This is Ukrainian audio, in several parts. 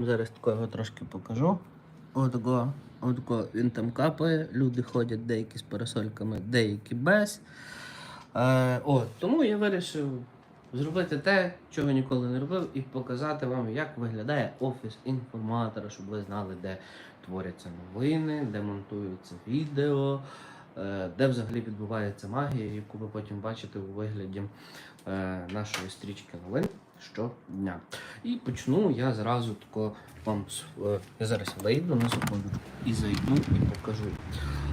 Зараз такого трошки покажу. Отако, отако він там капає, люди ходять деякі з парасольками, деякі без. Е, от, тому я вирішив зробити те, чого ніколи не робив, і показати вам, як виглядає офіс інформатора, щоб ви знали, де творяться новини, де монтуються відео, е, де взагалі відбувається магія, яку ви потім бачите у вигляді е, нашої стрічки новин щодня. І почну я зразу тако вам е, я зараз вийду на секунду і зайду і покажу.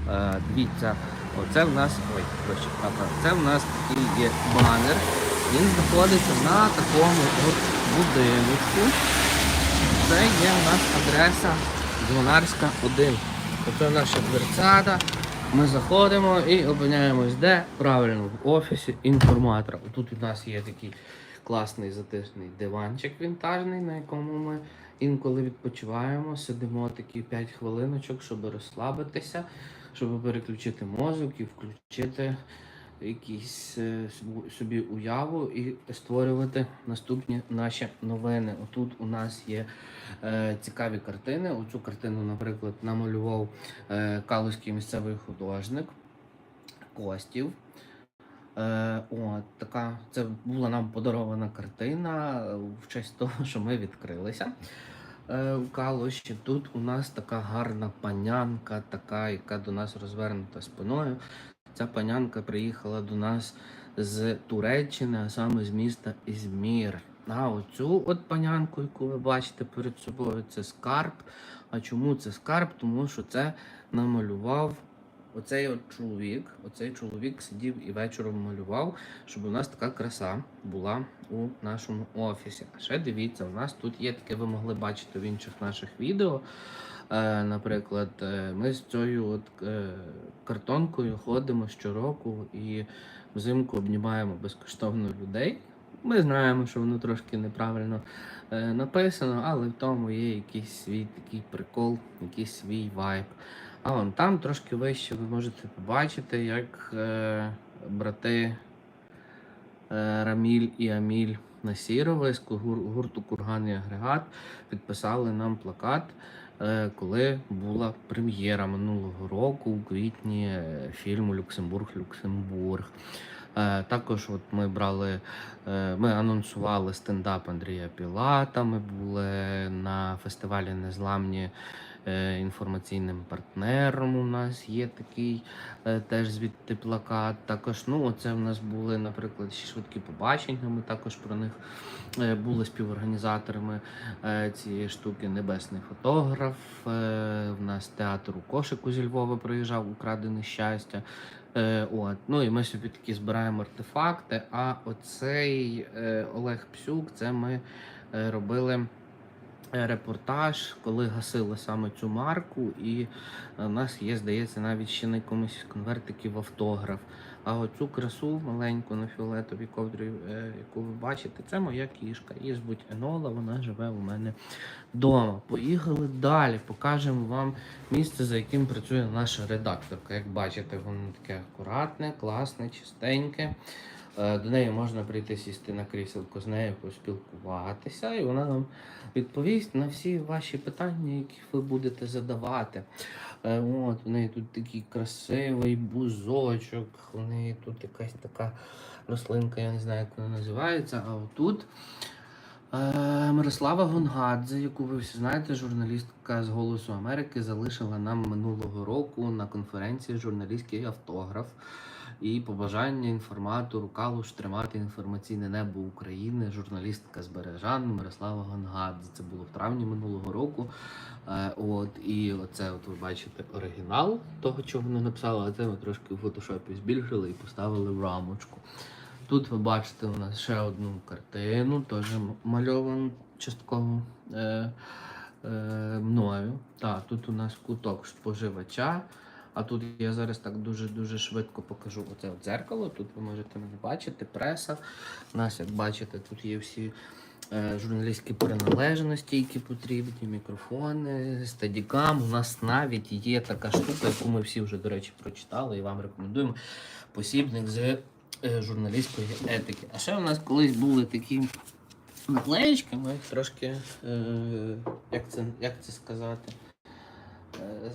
Е, дивіться, оце в нас. Ой, це в нас такий є банер. Він знаходиться на такому от будиночку. Це є в нас адреса Дзвонарська 1. Оце наша дверцята. Ми заходимо і опиняємось де? Правильно, в офісі інформатора. Тут у нас є такий класний затишний диванчик вінтажний, на якому ми інколи відпочиваємо. Сидимо такі 5 хвилиночок, щоб розслабитися, щоб переключити мозок і включити якісь е, собі уяву і створювати наступні наші новини. Отут у нас є е, цікаві картини. Оцю картину, наприклад, намалював е, калузький місцевий художник Костів. Е, от, така, це була нам подарована картина е, в честь того, що ми відкрилися е, у Калуші. Тут у нас така гарна панянка, така, яка до нас розвернута спиною. Ця панянка приїхала до нас з Туреччини, а саме з міста Ізмір. А оцю от панянку, яку ви бачите перед собою, це скарб. А чому це скарб? Тому що це намалював оцей от чоловік. Оцей чоловік сидів і вечором малював, щоб у нас така краса була у нашому офісі. А ще дивіться, у нас тут є таке, ви могли бачити в інших наших відео. Е, наприклад, е, ми з цією от, е, картонкою ходимо щороку і взимку обнімаємо безкоштовно людей. Ми знаємо, що воно трошки неправильно написано, але в тому є якийсь свій такий прикол, якийсь свій вайб. А вон там трошки вище ви можете побачити, як е, брати е, Раміль і Аміль Насірови з гур- гурту Курган і Агрегат підписали нам плакат, е, коли була прем'єра минулого року у квітні е, фільму Люксембург Люксембург. Е, Також от ми брали, е, ми анонсували стендап Андрія Пілата. Ми були на фестивалі Незламні інформаційним партнером. У нас є такий е, теж звідти плакат. Також, ну, оце в нас були, наприклад, швидкі побачення. Ми також про них е, були співорганізаторами е, цієї штуки. Небесний фотограф. е, В нас театр у кошику зі Львова приїжджав, украдене щастя. Е, от. Ну і ми собі такі збираємо артефакти. А оцей е, Олег Псюк, це ми е, робили е, репортаж, коли гасили саме цю марку, і е, у нас є, здається, навіть ще на якомусь конвертиків автограф. А оцю красу маленьку на фіолетовій ковдрі, е, яку ви бачите, це моя кішка. Її звуть Енола, вона живе у мене вдома. Поїхали далі, покажемо вам місце, за яким працює наша редакторка. Як бачите, воно таке акуратне, класне, чистеньке. Е, До неї можна прийти сісти на кріселку, з нею поспілкуватися, і вона нам відповість на всі ваші питання, які ви будете задавати. Е, От, у неї тут такий красивий бузочок, у неї тут якась така рослинка, я не знаю, як вона називається, а отут. Е, Мирослава Гонгадзе, яку ви всі знаєте, журналістка з Голосу Америки, залишила нам минулого року на конференції журналістський автограф і побажання інформатору Калуш тримати інформаційне небо України. Журналістка з Бережан Мирослава Гонгадзе. Це було в травні минулого року. Е, От і оце, от ви бачите, оригінал того, чого вона написала, а це ми трошки в фотошопі збільшили і поставили в рамочку. Тут ви бачите у нас ще одну картину, теж мальовану частково е, е, мною. Так, тут у нас куток споживача. А тут я зараз так дуже-дуже швидко покажу оце от дзеркало. Тут ви можете мене бачити, преса. У нас, як бачите, тут є всі е, журналістські приналежності, які потрібні, мікрофони, стадікам. У нас навіть є така штука, яку ми всі вже, до речі, прочитали і вам рекомендуємо. Посібник з е, журналістської етики. А ще у нас колись були такі наклеєчки, ми трошки, е, як, це, як це сказати,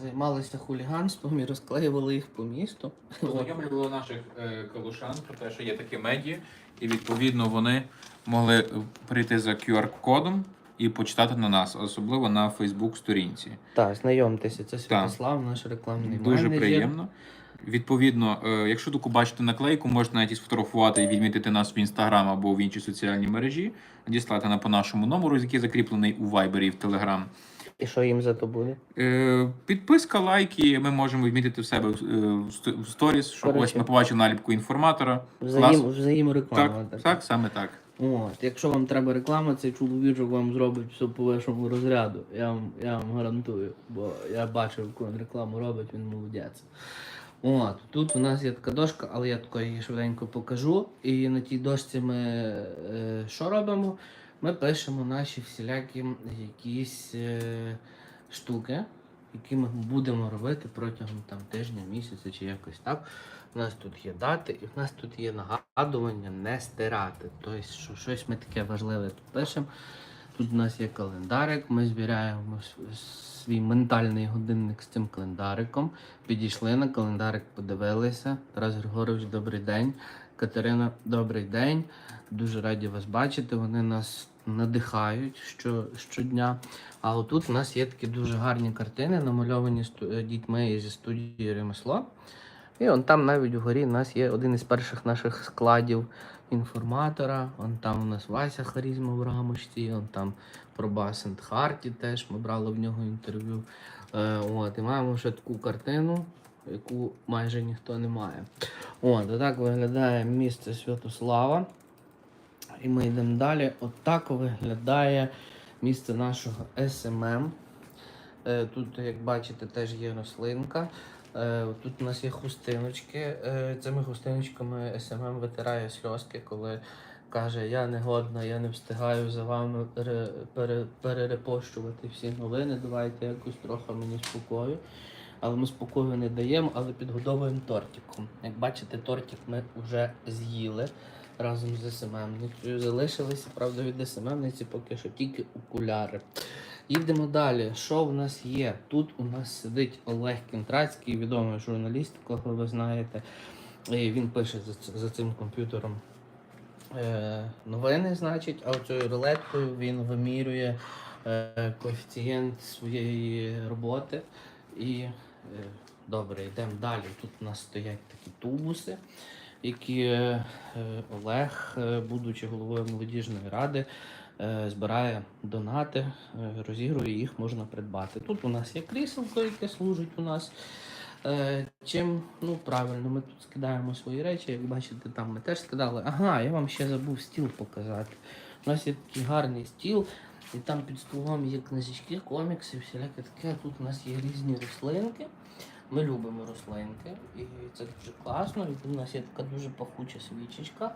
займалися хуліганством і розклеювали їх по місту. Познайомлювали наших е, калушан про те, що є такі медіа, і відповідно вони могли прийти за QR-кодом і почитати на нас, особливо на Фейсбук-сторінці. Так, знайомтеся, це Святослав, наш рекламний Дуже менеджер. приємно. Відповідно, е, якщо таку бачите наклейку, можете навіть і сфотографувати і відмітити нас в інстаграм або в інші соціальні мережі, надіслати на по нашому номеру, який закріплений у Viber і в Telegram. І що їм за то буде? Е, Підписка, лайки, ми можемо відмітити в себе в е, сторіс, що Коротше. ось ми побачили наліпку інформатора. Взаєм, Клас. взаємореклама. Так, так, саме так. От, якщо вам треба реклама, цей чоловічок вам зробить все по вашому розряду. Я вам, я вам гарантую, бо я бачив, коли він рекламу робить, він молодець. От, тут у нас є така дошка, але я тако її швиденько покажу. І на тій дошці ми е, що робимо? Ми пишемо наші всілякі якісь е, штуки, які ми будемо робити протягом там, тижня, місяця чи якось так. У нас тут є дати, і в нас тут є нагадування не стирати. Тобто, що щось ми таке важливе тут пишемо. Тут у нас є календарик, ми збираємо свій ментальний годинник з цим календариком. Підійшли на календарик, подивилися. Тарас Григорович, добрий день. Катерина, добрий день. Дуже раді вас бачити. Вони нас надихають що, щодня. А отут у нас є такі дуже гарні картини, намальовані е, дітьми зі студії ремесло. І он там навіть вгорі у нас є один із перших наших складів інформатора. Он там у нас Вася Харізма в рамочці, он там про Басент Харті теж ми брали в нього інтерв'ю. Е, от, і маємо ще таку картину, яку майже ніхто не має. От, отак виглядає місце Святослава. І ми йдемо далі. Отак виглядає місце нашого СММ. Е, Тут, як бачите, теж є рослинка. Е, Тут у нас є хустиночки. Е, Цими хустиночками СММ витирає сльозки, коли каже, я не годна, я не встигаю за вами пере, пере, перерепощувати всі новини. Давайте якось трохи мені спокою. Але ми спокою не даємо, але підгодовуємо тортиком. Як бачите, тортик ми вже з'їли разом з СММницею. Залишилися, правда, від СММниці поки що тільки окуляри. Їдемо далі. Що в нас є? Тут у нас сидить Олег Кінтрацький, відомий журналіст, кого ви знаєте. Він пише за, за цим комп'ютером е, новини, значить, а оцею рулеткою він вимірює е, коефіцієнт своєї роботи. І е, добре, йдемо далі. Тут у нас стоять такі тубуси, які е, Олег, е, будучи головою молодіжної ради, е, збирає донати, розігрує їх, можна придбати. Тут у нас є кріселко, яке служить у нас. Чим ну правильно, ми тут скидаємо свої речі, як бачите, там ми теж скидали. Ага, я вам ще забув стіл показати. У нас є такий гарний стіл, і там під столом є книжечки, комікси, всіляке таке. Тут у нас є різні рослинки. Ми любимо рослинки, і це дуже класно. І у нас є така дуже пахуча свічечка.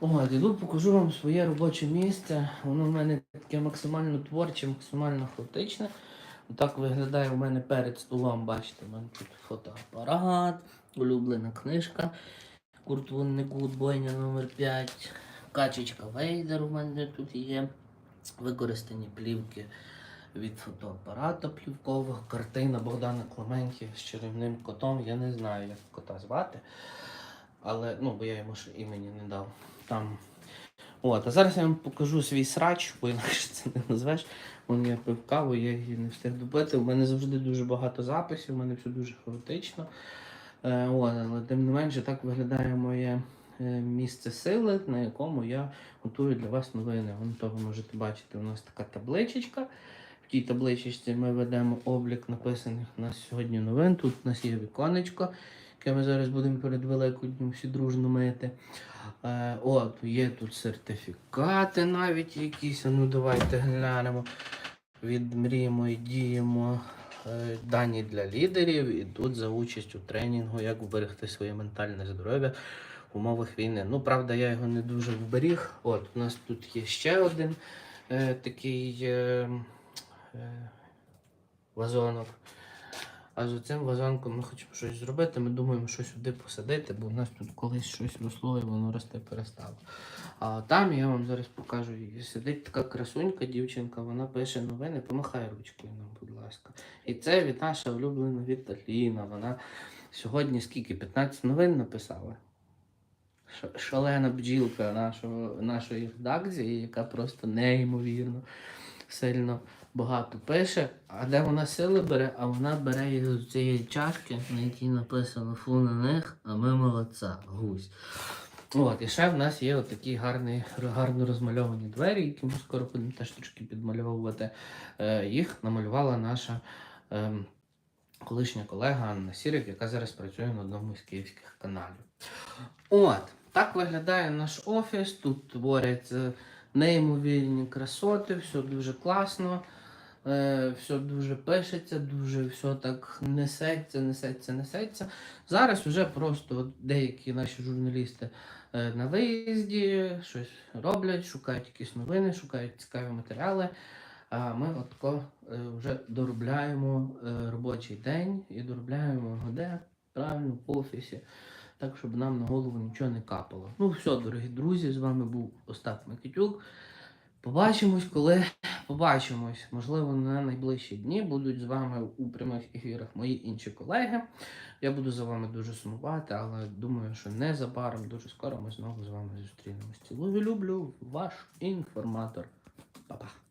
От, іду покажу вам своє робоче місце. Воно в мене таке максимально творче, максимально хаотичне. Так виглядає у мене перед столом. Бачите, у мене тут фотоапарат, улюблена книжка. Курт Воннегуд, бойня номер 5 Качечка Вейдер у мене тут є. Використані плівки від фотоапарата плівкового, картина Богдана Клеменки з чарівним котом. Я не знаю, як кота звати. Але, ну, бо я йому ще імені не дав. Там. От, а зараз я вам покажу свій срач, бо інакше це не назвеш. Вон я пив каву, я її не встиг добити. У мене завжди дуже багато записів, у мене все дуже хаотично. Е, от, але тим не менше так виглядає моє е, місце сили, на якому я готую для вас новини. Вон то ви можете бачити, у нас така табличечка. Тій табличці ми ведемо облік написаних на сьогодні новин. Тут у нас є віконечко, яке ми зараз будемо перед Великоднем всі дружно мити. Е, от, є тут сертифікати навіть якісь. Ну давайте глянемо. Відмріємо і діємо е, дані для лідерів. І тут за участь у тренінгу, як вберегти своє ментальне здоров'я в умовах війни. Ну, правда, я його не дуже вберіг. От, у нас тут є ще один е, такий е, вазонок. А з цим вазонком ми хочемо щось зробити. Ми думаємо, що сюди посадити, бо у нас тут колись щось росло і воно рости перестало. А там я вам зараз покажу. Сидить така красунька, дівчинка, вона пише новини, помахай ручкою нам, будь ласка. І це від наша улюблена Віталіна. Вона сьогодні скільки? 15 новин написала. Шалена бджілка нашого, нашої редакції, яка просто неймовірно сильно багато пише. А де вона сили бере? А вона бере їх з цієї чашки, на якій написано фу на них, а ми молодця, гусь. От, і ще в нас є гарні, гарно розмальовані двері, які ми скоро будемо теж трошки підмальовувати. Е, їх намалювала наша ем, колишня колега Анна Сірик, яка зараз працює на одному з київських каналів. От, так виглядає наш офіс. Тут творяться неймовірні красоти, все дуже класно. Е, все дуже пишеться, дуже все так несеться, несеться, несеться. Зараз вже просто деякі наші журналісти е, на виїзді щось роблять, шукають якісь новини, шукають цікаві матеріали. А ми от тако е, вже доробляємо е, робочий день і доробляємо його де правильно в офісі, так щоб нам на голову нічого не капало. Ну все, дорогі друзі, з вами був Остап Микитюк. Побачимось, коли побачимось. Можливо, на найближчі дні будуть з вами у прямих ефірах мої інші колеги. Я буду за вами дуже сумувати, але думаю, що незабаром, дуже скоро ми знову з вами зустрінемось. Цілую, люблю, ваш інформатор. Па-па.